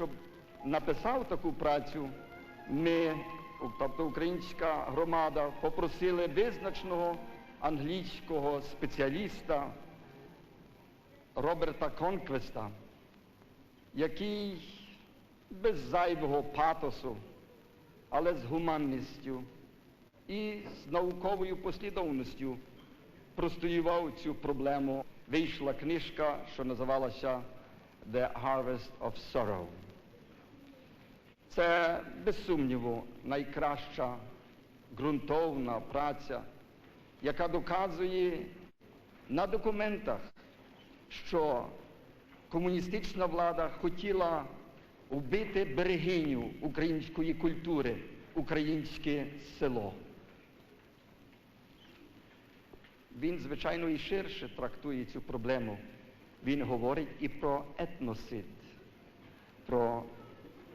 щоб написав таку працю, ми, тобто українська громада, попросили визначеного англійського спеціаліста Роберта Конквеста, який без зайвого патосу, але з гуманністю і з науковою послідовністю простоював цю проблему. Вийшла книжка, що називалася The Harvest of Sorrow. Це, без сумніву, найкраща ґрунтовна праця, яка доказує на документах, що комуністична влада хотіла вбити берегиню української культури, українське село. Він, звичайно, і ширше трактує цю проблему. Він говорить і про етносид, про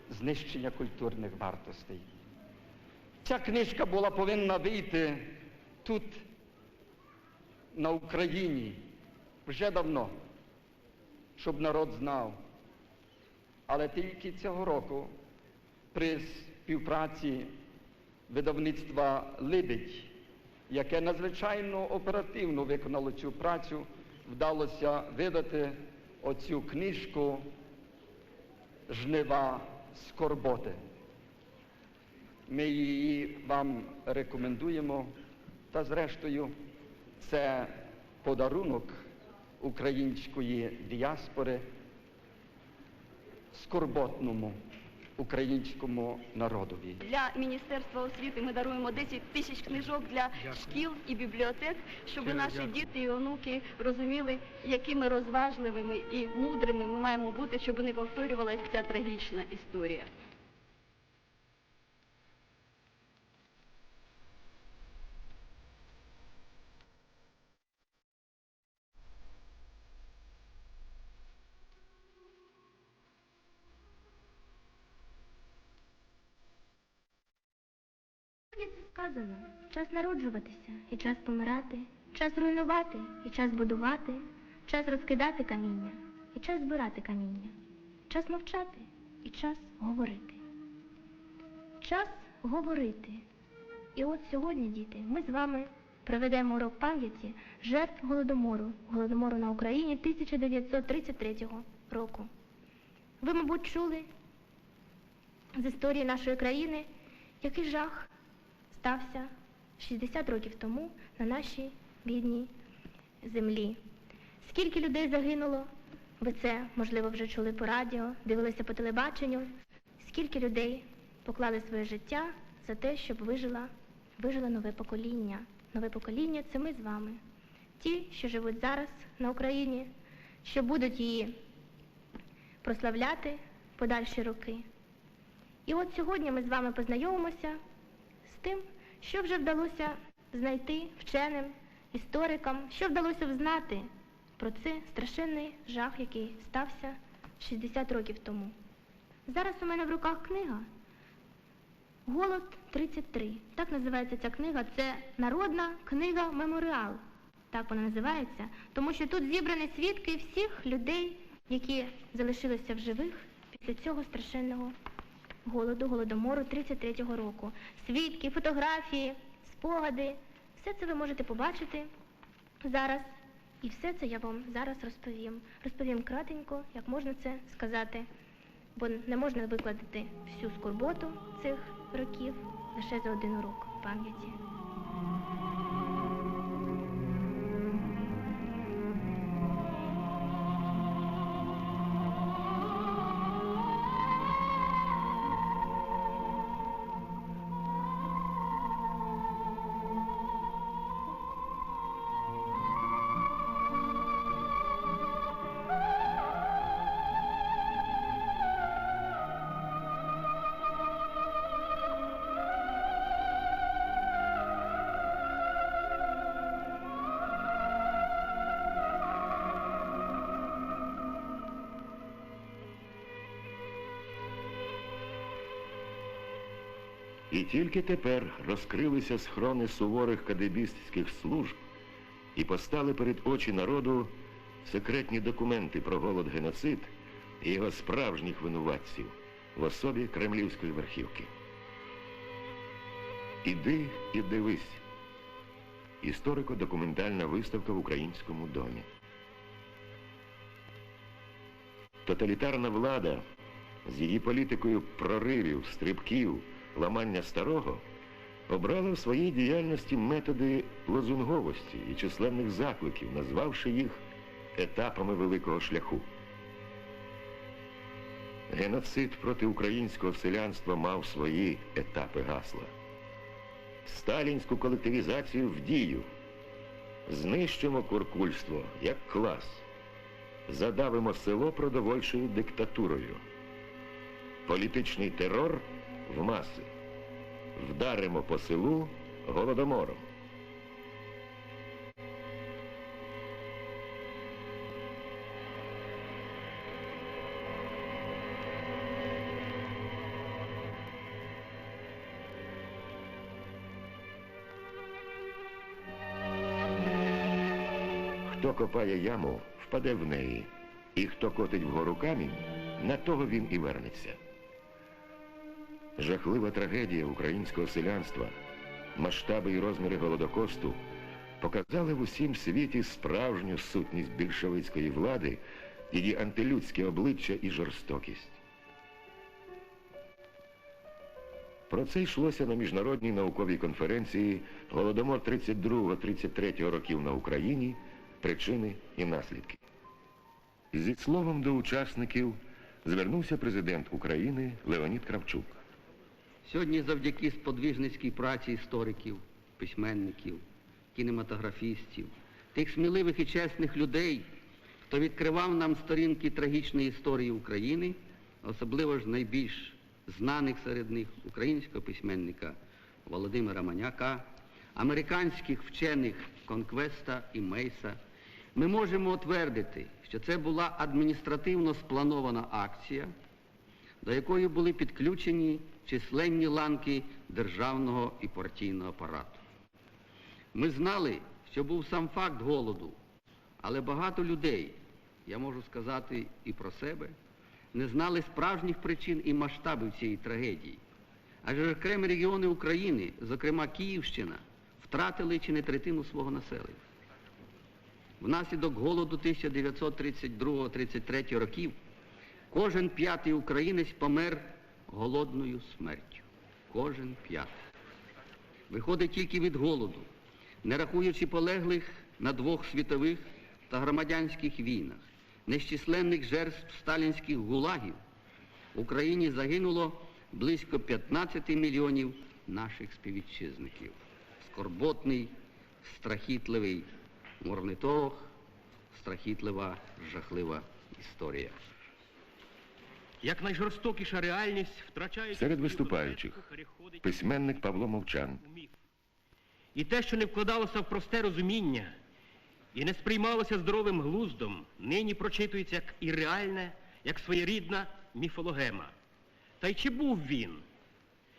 знищення культурних вартостей. Ця книжка була повинна вийти тут, на Україні, вже давно, щоб народ знав. Але тільки цього року при співпраці видавництва Либідь, яке надзвичайно оперативно виконало цю працю, вдалося видати оцю книжку Жнива скорботи. Ми її вам рекомендуємо, та зрештою це подарунок української діаспори скорботному українському народові. Для Міністерства освіти ми даруємо 10 тисяч книжок для шкіл і бібліотек, щоб Щиро наші дякую. діти і онуки розуміли, якими розважливими і мудрими ми маємо бути, щоб не повторювалася ця трагічна історія. Сьогодні це сказано. Час народжуватися і час помирати, час руйнувати і час будувати, час розкидати каміння і час збирати каміння, час мовчати і час говорити. Час говорити. І от сьогодні, діти, ми з вами проведемо урок пам'яті жертв голодомору, голодомору на Україні 1933 року. Ви, мабуть, чули з історії нашої країни, який жах стався 60 років тому на нашій бідній землі. Скільки людей загинуло, ви це, можливо, вже чули по радіо, дивилися по телебаченню. Скільки людей поклали своє життя за те, щоб вижило, вижило нове покоління. Нове покоління це ми з вами. Ті, що живуть зараз на Україні, що будуть її прославляти подальші роки. І от сьогодні ми з вами познайомимося з тим, що вже вдалося знайти вченим, історикам, що вдалося взнати про цей страшенний жах, який стався 60 років тому. Зараз у мене в руках книга Голод 33. Так називається ця книга. Це народна книга меморіал. Так вона називається, тому що тут зібрані свідки всіх людей, які залишилися в живих після цього страшенного голоду, голодомору 33-го року. Свідки, фотографії, спогади. Все це ви можете побачити зараз. І все це я вам зараз розповім. Розповім кратенько, як можна це сказати, бо не можна викладати всю скорботу цих років лише за один урок пам'яті. І тільки тепер розкрилися схрони суворих кадебістських служб і постали перед очі народу секретні документи про голод геноцид, і його справжніх винуватців в особі кремлівської верхівки. Іди і дивись. Історико-документальна виставка в Українському домі. Тоталітарна влада з її політикою проривів, стрибків, ламання старого обрала в своїй діяльності методи лозунговості і численних закликів, назвавши їх етапами великого шляху. Геноцид проти українського селянства мав свої етапи гасла. Сталінську колективізацію в дію. Знищимо куркульство як клас. Задавимо село продовольчою диктатурою. Політичний терор в маси. Вдаримо по селу голодомором. Хто копає яму, впаде в неї, і хто котить вгору камінь, на того він і вернеться. Жахлива трагедія українського селянства, масштаби і розміри Голодокосту показали в усім світі справжню сутність більшовицької влади, її антилюдське обличчя і жорстокість. Про це йшлося на міжнародній науковій конференції Голодомор 32-33 років на Україні, причини і наслідки. Зі словом до учасників звернувся президент України Леонід Кравчук. Сьогодні завдяки сподвижницькій праці істориків, письменників, кінематографістів, тих сміливих і чесних людей, хто відкривав нам сторінки трагічної історії України, особливо ж найбільш знаних серед них українського письменника Володимира Маняка, американських вчених Конквеста і Мейса, ми можемо утвердити, що це була адміністративно спланована акція, до якої були підключені численні ланки державного і партійного апарату. Ми знали, що був сам факт голоду, але багато людей, я можу сказати і про себе, не знали справжніх причин і масштабів цієї трагедії. Адже окремі регіони України, зокрема Київщина, втратили чи не третину свого населення. Внаслідок голоду 1932-33 років кожен п'ятий українець помер голодною смертю. Кожен п'ятий. Виходить тільки від голоду, не рахуючи полеглих на двох світових та громадянських війнах, нещисленних жертв сталінських гулагів, в Україні загинуло близько 15 мільйонів наших співвітчизників. Скорботний, страхітливий орнитолог, страхітлива, жахлива історія. Як найжорстокіша реальність втрачає Серед виступаючих письменник Павло Мовчан. І те, що не вкладалося в просте розуміння і не сприймалося здоровим глуздом, нині прочитується як і реальне, як своєрідна міфологема. Та й чи був він?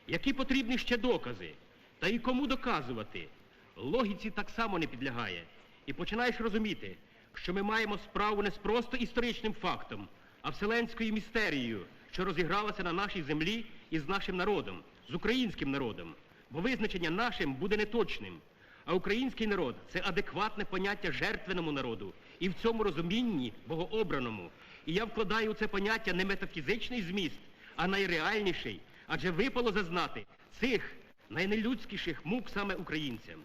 Які потрібні ще докази? Та й кому доказувати? Логіці так само не підлягає. І починаєш розуміти, що ми маємо справу не з просто історичним фактом, а вселенською містерією, що розігралася на нашій землі і з нашим народом, з українським народом. Бо визначення нашим буде неточним. А український народ це адекватне поняття жертвеному народу і в цьому розумінні богообраному. І я вкладаю у це поняття не метафізичний зміст, а найреальніший, адже випало зазнати цих найнелюдськіших мук саме українцям.